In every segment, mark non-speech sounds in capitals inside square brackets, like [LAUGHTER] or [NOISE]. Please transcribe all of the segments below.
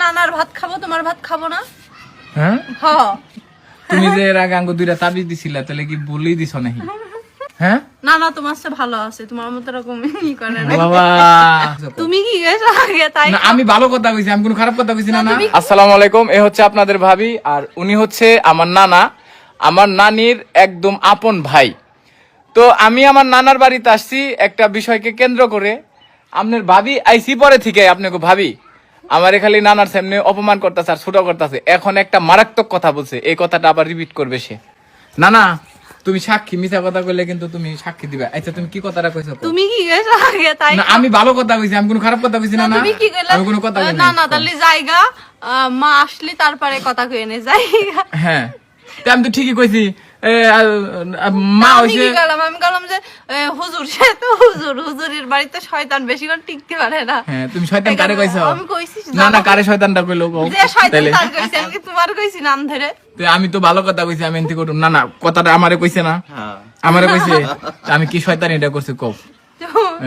নানার ভাত খাব তোমার ভাত খাব না? হ্যাঁ? তুমি যে এর আগে আঙ্গু দুইটা তাবিজ দিছিলা তাহলে কি বলেই দিছ নাকি? হ্যাঁ? না না তোমার সে ভালো আছে তোমার মতো এরকম ই করে না বাবা তুমি কি গেছো আগে তাই না আমি ভালো কথা কইছি আমি কোনো খারাপ কথা কইছি না না আসসালামু আলাইকুম এ হচ্ছে আপনাদের ভাবি আর উনি হচ্ছে আমার নানা। আমার নানির একদম আপন ভাই। তো আমি আমার নানার বাড়িতে আসছি একটা বিষয়কে কেন্দ্র করে। আপনার ভাবি আইসি পরে থেকে আপনাকে ভাবি। আমার খালি নানার সামনে অপমান করতেছে আর ছোট করতেছে। এখন একটা মারাত্মক কথা বলছে এই কথাটা আবার রিপিট করবে সে। নানা তুমি সাক্ষী মিথ্যা কথা কইলে কিন্তু তুমি সাক্ষী দিবে। আচ্ছা তুমি কি কথাটা কইছো? তুমি কি গেছো আগে? তাই না আমি ভালো কথা কইছি আমি কোনো খারাপ কথা কইছি না না তুমি কি গেলে আমি কোনো কথা কই না না তাহলে জায়গা মা আসলি তারপরে কথা কয়ে নে জায়গা হ্যাঁ। আমি তো ঠিকই কইছি। মা আমি হইছে গেলাম আমি গেলাম যে এ, হুজুর সে তো হুজুর হুজুরের বাড়িতে শয়তান বেশিক্ষণ টিকতে পারে না। হ্যাঁ তুমি শয়তান কারে কইছো? আমি কইছি না না কারে শয়তানটা কইলো কও? যে শয়তান তাইলে। তার কইছি আমি তোমার কইছি নাম ধরে? আমি তো ভালো কথা কইছি আমি এনতি করুম। না না কথাটা আমারে কইছে না। আমারে কইছে [LAUGHS] আমি কি শয়তান এটা করছি কও?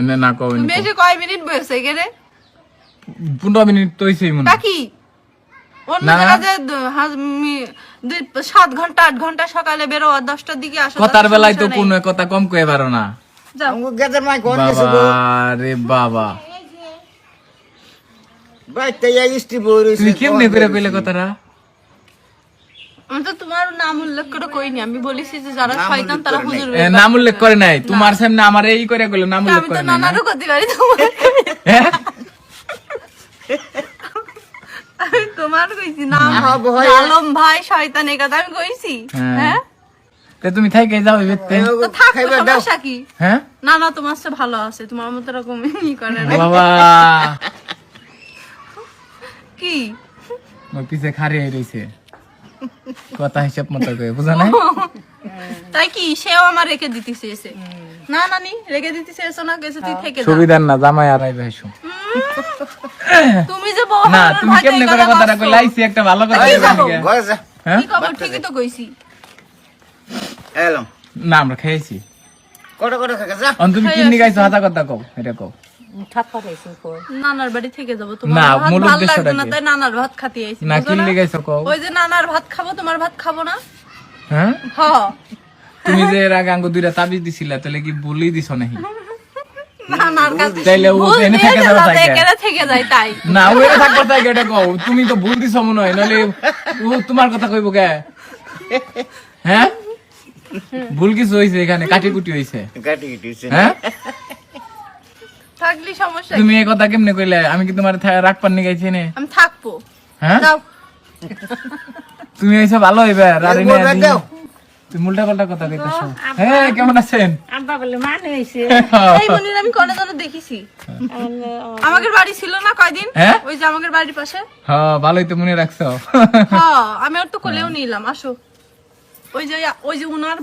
না না কও তুমি এসে কয় মিনিট বসে গেলে পনেরো মিনিট তো হইছেই মনে হয়। বাকি অন্য না, না। জায়গায় যে দু- হাজ- মি- দুই সাত ঘণ্টা আট ঘণ্টা সকালে বেরো দশটার দিকে আসো কথার বেলায় তো কোনো কথা কম কয়ে পারো না। নেই। যাও। আমগো গেদার মাই কোন গেছে বাবা গো। রে বাবা। ভাই তাই ইস্টি বই রইছে তুমি কেমনে করে কইলে কথাটা? আমি তো তোমার নাম উল্লেখ করে কইনি আমি বলেছি যে যারা শয়তান তারা হুজুর নাম উল্লেখ করে নাই। তোমার সামনে আমার এই করে কইলো নাম উল্লেখ তো করে নাই না? নানারও করতে পারি তোমার হ্যাঁ? আমি হ্যাঁ, ভয়। আলম ভাই শয়তান কথা আমি কইছি। হ্যাঁ। হ্যাঁ? তে তুমি থাইকে যাও এবেতে তো। থাক সমস্যা কি? হ্যাঁ? না না তোমার সে ভালো আছে। তোমার মতো এরকম ই করে না। বাবা। কি? পিছে খারে রইছে। কথা হিসাব মতো করে বুঝা নাই? তাই কি? সেও আমার রেখে দিতে চেয়েছে। না নানি রেখে দিতে চেয়েছো না গেছে তুই থেকে সুবিধার না জামাই আর আইবে তুমি যে বউ না তুমি কেমনে করে কথা কথাটা কই লাইছি একটা ভালো কথা যা। হ্যাঁ? কি খবর? ঠিকই তো কইছি। এলাম। না আমরা খেয়েছি। কত কত খাকা যা। অন তুমি কিন্নি গাইছো হাতা কথা কও এটা কও। নানার বাড়ি থেকে যাব তোমার ভাত ভালো লাগবে না? তাই নানার ভাত খাতে আইছি না বুঝো গাইছো কও। ওই যে নানার ভাত খাব তোমার ভাত খাব না? হ্যাঁ? তুমি যে এর আগে আঙ্গু দুইটা তাবিজ দিছিলা তাহলে কি বলেই দিছ নাকি? তুমি তো ভুল মনে হয় ও তোমার কথা কইব কে হ্যাঁ ভুল কিছু এখানে কাটি কুটি হইছে হ্যাঁ তুমি এই কথা কেমনে কইলে আমি কি তোমার রাগ পান্নি গাইছি নে আমি থাকব হ্যাঁ তুমি এইসব ভালো হইবে দাও। তুমি উল্টা পাল্টা কথা কইতেছো। হ্যাঁ কেমন আছেন? আব্বা বলে মানে হয়েছে এই মনির আমি কনে যেন দেখেছি। আমাদের বাড়ি ছিল না কয়দিন? হ্যাঁ? ওই যে আমাদের বাড়ির পাশে। হ্যাঁ ভালোই তো মনে রাখছো। হ্যাঁ আমি ওর তো কোলেও নিলাম আসো। ওই যে ওই যে উনার